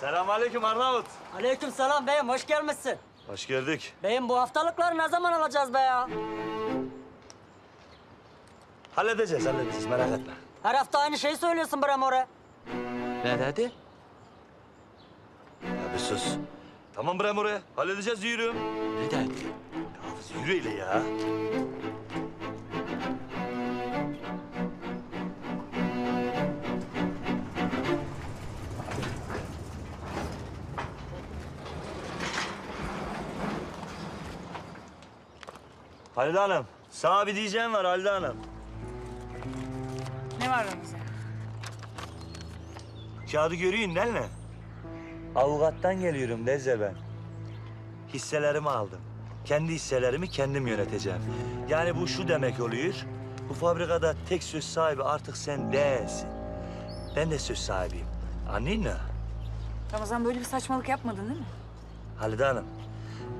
Selamünaleyküm Arnavut. Aleyküm selam beyim, hoş gelmişsin. Hoş gördük. Beyim bu haftalıkları ne zaman alacağız be ya? Halledeceğiz, halledeceğiz merak etme. Her hafta aynı şeyi söylüyorsun bre more. Ne dedi? Ya bir sus. Tamam bre oraya. Halledeceğiz yürüyorum. Ne dedi? Hafız yürü ya. Halide Hanım, sana bir diyeceğim var Halide Hanım. Ne var Ramazan? Kağıdı görüyorsun değil mi? Avukattan geliyorum Lezze ben. Hisselerimi aldım. Kendi hisselerimi kendim yöneteceğim. Yani bu şu demek oluyor. Bu fabrikada tek söz sahibi artık sen değilsin. Ben de söz sahibiyim. Anladın mı? Ramazan böyle bir saçmalık yapmadın değil mi? Halide Hanım,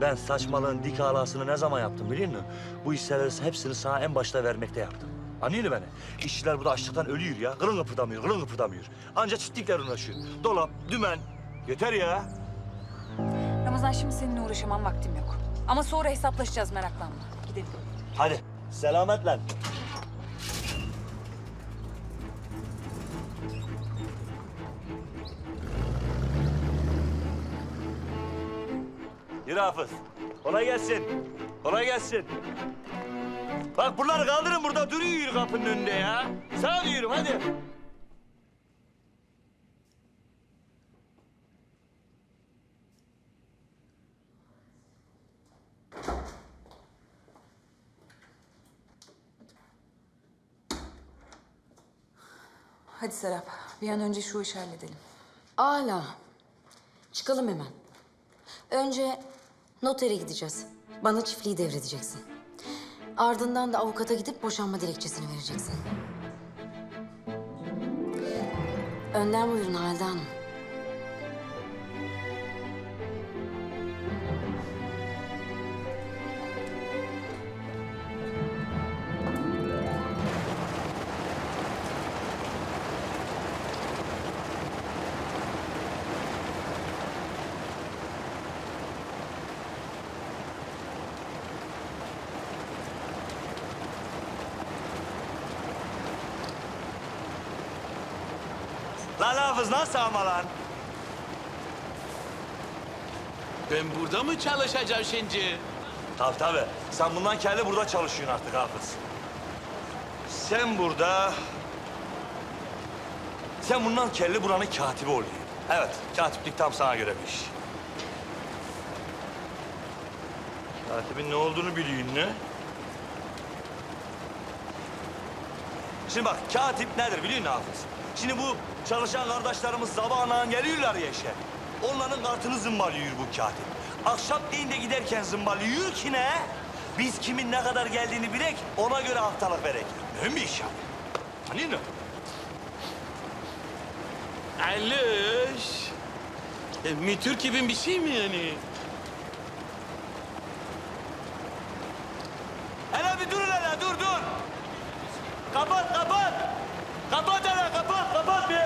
ben saçmalığın dik alasını ne zaman yaptım biliyor musun? Bu hisseleri hepsini sana en başta vermekte yaptım. Anlıyor musun beni? İşçiler burada açlıktan ölüyor ya. Kılın kıpırdamıyor, kılın kıpırdamıyor. Anca çiftlikler uğraşıyor. Dolap, dümen. Yeter ya. Ramazan şimdi seninle uğraşamam vaktim yok. Ama sonra hesaplaşacağız meraklanma. Gidelim. Hadi, selametle. Yürü Hafız. Kolay gelsin. Kolay gelsin. Bak bunları kaldırın burada duruyor kapının önünde ya. Sağa diyorum hadi. Hadi Serap, bir an önce şu işi halledelim. Ala. Çıkalım hemen. Önce notere gideceğiz. Bana çiftliği devredeceksin. Ardından da avukata gidip boşanma dilekçesini vereceksin. Önden buyurun Halide Hanım. Lan Hafız nasıl ama lan? Ben burada mı çalışacağım şimdi? Tabii tabii. Sen bundan kelli burada çalışıyorsun artık Hafız. Sen burada... Sen bundan kelli buranın katibi oluyorsun. Evet, katiplik tam sana göre bir iş. Katibin ne olduğunu biliyorsun ne? Şimdi bak, katip nedir biliyor musun Hafız? Şimdi bu çalışan kardeşlerimiz sabahına geliyorlar ya işe. Onların kartını zımbalıyor bu katip. Akşam deyinde giderken zımbalıyor ki ne? Biz kimin ne kadar geldiğini bilek, ona göre haftalık verek. Ne mi iş yani? Hani ne? Alış. E, mitür gibi bir şey mi yani? Hele bir dur hele, dur dur. Kapat, kapat. Kapat hele, kapat, kapat bir.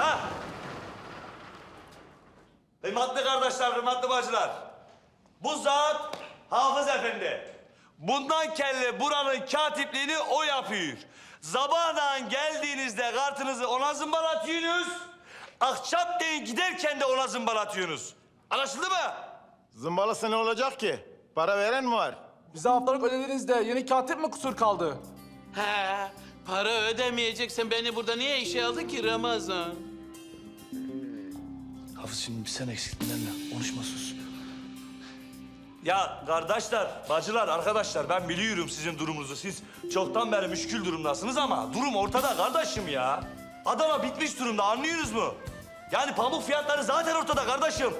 Ha? Kardeşler, kıymetli bacılar. Bu zat Hafız Efendi. Bundan kelle buranın katipliğini o yapıyor. Zabağdan geldiğinizde kartınızı ona zımbalatıyorsunuz. Akşam deyin giderken de ona zımbalatıyorsunuz. Anlaşıldı mı? Zımbalası ne olacak ki? Para veren mi var? Bize haftalık ödediniz de yeni katip mi kusur kaldı? He, para ödemeyeceksen beni burada niye işe aldın ki Ramazan? Hafız şimdi sen eksiktin benimle. Konuşma sus. Ya kardeşler, bacılar, arkadaşlar ben biliyorum sizin durumunuzu. Siz çoktan beri müşkül durumdasınız ama durum ortada kardeşim ya. Adana bitmiş durumda anlıyorsunuz mu? Yani pamuk fiyatları zaten ortada kardeşim.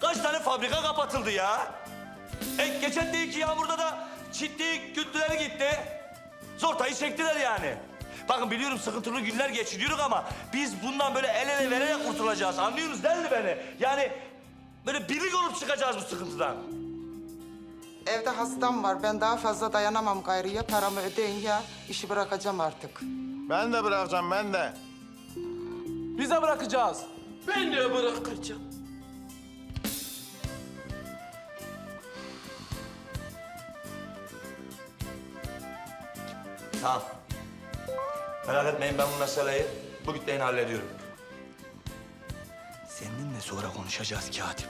Kaç tane fabrika kapatıldı ya? E, geçen de iki yağmurda da çitlik güttüleri gitti. Zortayı çektiler yani. Bakın biliyorum sıkıntılı günler geçiriyoruz ama biz bundan böyle el ele vererek kurtulacağız. Anlıyorsunuz değil mi beni? Yani böyle birlik olup çıkacağız bu sıkıntıdan. Evde hastam var. Ben daha fazla dayanamam gayrı. Ya paramı ödeyin ya işi bırakacağım artık. Ben de bırakacağım ben de. Bize bırakacağız. Ben de bırakacağım. Tamam. Merak etmeyin ben bu meseleyi bu gitleyin hallediyorum. Seninle sonra konuşacağız katip.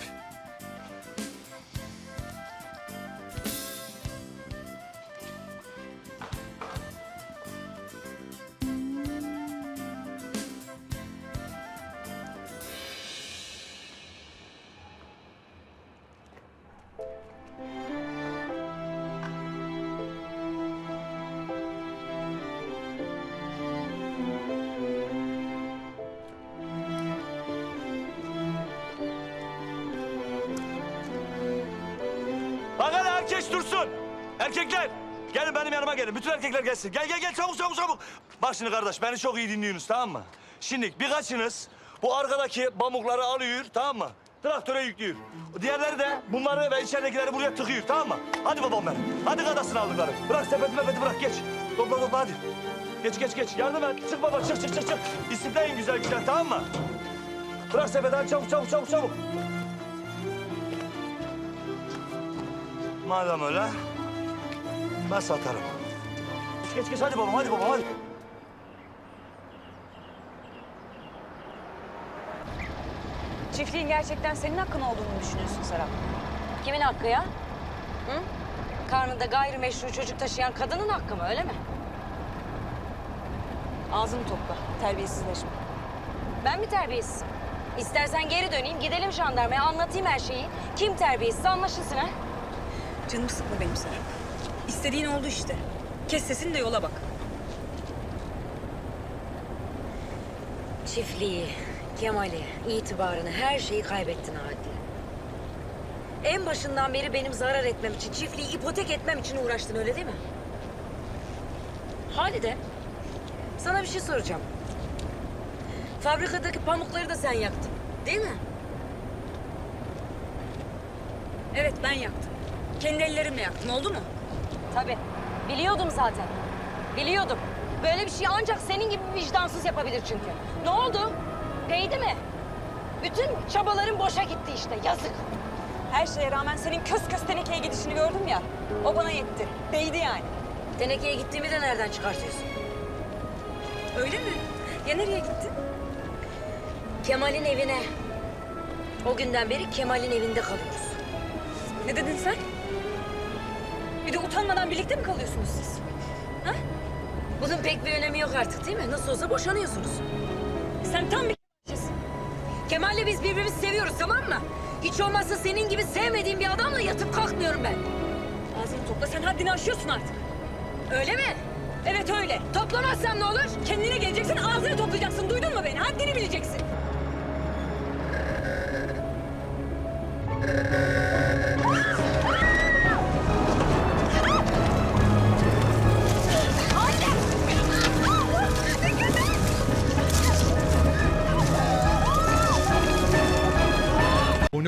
Benim yanıma gelin. Bütün erkekler gelsin. Gel gel gel çabuk çabuk çabuk. Bak şimdi kardeş beni çok iyi dinliyorsunuz tamam mı? Şimdi birkaçınız bu arkadaki pamukları alıyor tamam mı? Traktöre yüklüyor. Diğerleri de bunları ve içeridekileri buraya tıkıyor tamam mı? Hadi babam benim. Hadi kadasını aldıkları. Bırak sepeti mepeti bırak geç. Topla topla hadi. Geç geç geç. Yardım et. Çık baba çık çık çık çık. İsimleyin güzel güzel tamam mı? Bırak sepeti hadi çabuk çabuk çabuk çabuk. Madem öyle, ben satarım. Geç geç hadi babam, hadi babam hadi. Çiftliğin gerçekten senin hakkın olduğunu düşünüyorsun Serap. Kimin hakkı ya? Hı? Karnında gayrimeşru çocuk taşıyan kadının hakkı mı öyle mi? Ağzını topla, terbiyesizleşme. Ben mi terbiyesizim? İstersen geri döneyim, gidelim jandarmaya anlatayım her şeyi. Kim terbiyesiz anlaşılsın ha? Canımı sıkma benim Serap. İstediğin oldu işte. Kes sesini de yola bak. Çiftliği, Kemal'i, itibarını, her şeyi kaybettin Adile. En başından beri benim zarar etmem için, çiftliği ipotek etmem için uğraştın öyle değil mi? Halide, sana bir şey soracağım. Fabrikadaki pamukları da sen yaktın, değil mi? Evet ben yaktım. Kendi ellerimle yaktım oldu mu? Tabii. Biliyordum zaten. Biliyordum. Böyle bir şey ancak senin gibi bir vicdansız yapabilir çünkü. Ne oldu? Değdi mi? Bütün çabaların boşa gitti işte. Yazık. Her şeye rağmen senin kös kös tenekeye gidişini gördüm ya. O bana yetti. Değdi yani. Tenekeye gittiğimi de nereden çıkartıyorsun? Öyle mi? Ya nereye gittin? Kemal'in evine. O günden beri Kemal'in evinde kalıyoruz. Ne dedin sen? Bir de utanmadan birlikte mi kalıyorsunuz siz? Bunun pek bir önemi yok artık değil mi? Nasıl olsa boşanıyorsunuz. Sen tam bir Kemal'le biz birbirimizi seviyoruz tamam mı? Hiç olmazsa senin gibi sevmediğim bir adamla yatıp kalkmıyorum ben. ağzını topla. Sen haddini aşıyorsun artık. Öyle mi? Evet öyle. Toplamazsam ne olur? Kendine geleceksin, ağzını toplayacaksın. Duydun mu beni? Haddini bileceksin.